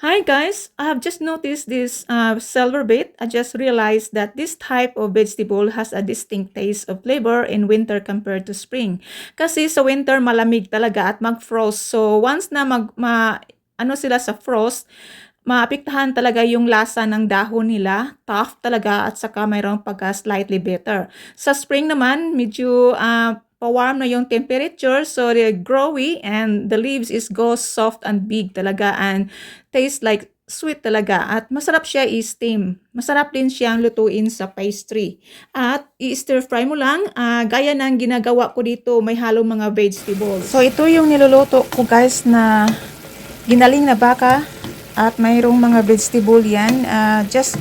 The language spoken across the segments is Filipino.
Hi guys, I have just noticed this uh, silver bit. I just realized that this type of vegetable has a distinct taste of flavor in winter compared to spring. Kasi sa winter malamig talaga at mag-frost. So once na mag ma, ano sila sa frost, maapektuhan talaga yung lasa ng dahon nila, tough talaga at saka mayroong pagka slightly bitter. Sa spring naman, medyo uh, pa-warm na yung temperature so they're growy and the leaves is go soft and big talaga and taste like sweet talaga at masarap siya i-steam. Masarap din siyang lutuin sa pastry. At i-stir fry mo lang, ah, gaya ng ginagawa ko dito, may halong mga vegetables. So ito yung niluluto ko guys na ginaling na baka at mayroong mga vegetable yan. Ah, just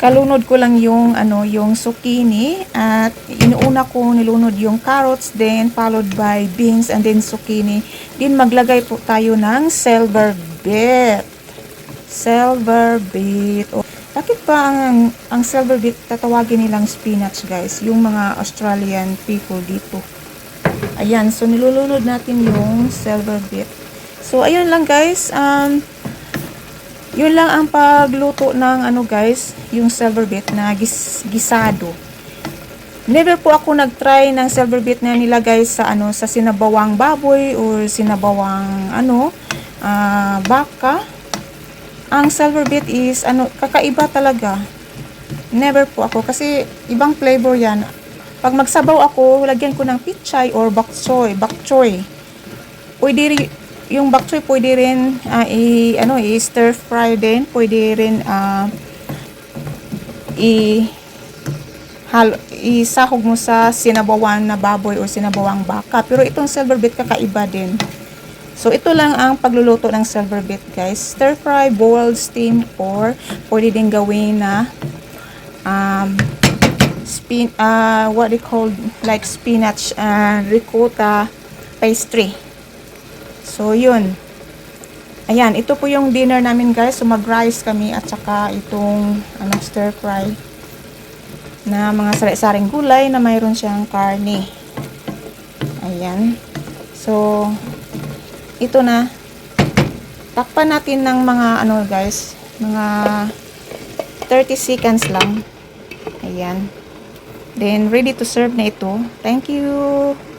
kalunod ko lang yung ano yung zucchini at inuuna ko nilunod yung carrots then followed by beans and then zucchini. Din maglagay po tayo ng silver beet. Silver beet. Oh, bakit ba ang ang silver beet tatawagin nilang spinach guys? Yung mga Australian people dito. Ayan so nilulunod natin yung silver beet. So ayun lang guys. Um yun lang ang pagluto ng ano guys, yung silver beet na gis gisado. Never po ako nag-try ng silver beet na nilagay sa ano sa sinabawang baboy or sinabawang ano ah, baka. Ang silver beet is ano kakaiba talaga. Never po ako kasi ibang flavor 'yan. Pag magsabaw ako, lagyan ko ng pichay or bok choy, bok choy. Pwede rin, yung bok choy pwede rin ah, i ano i stir fry din. Pwede rin ah, i hal isahog mo sa sinabawan na baboy o sinabawang baka. Pero itong silver beet kakaiba din. So ito lang ang pagluluto ng silver beet guys. Stir fry boiled steam or pwede din gawin na um, spin uh, what they call like spinach and ricotta pastry So, yun. Ayan, ito po yung dinner namin guys. So, mag-rice kami at saka itong ano, stir fry na mga sari-saring gulay na mayroon siyang karne. Ayan. So, ito na. Takpan natin ng mga ano guys, mga 30 seconds lang. Ayan. Then, ready to serve na ito. Thank you.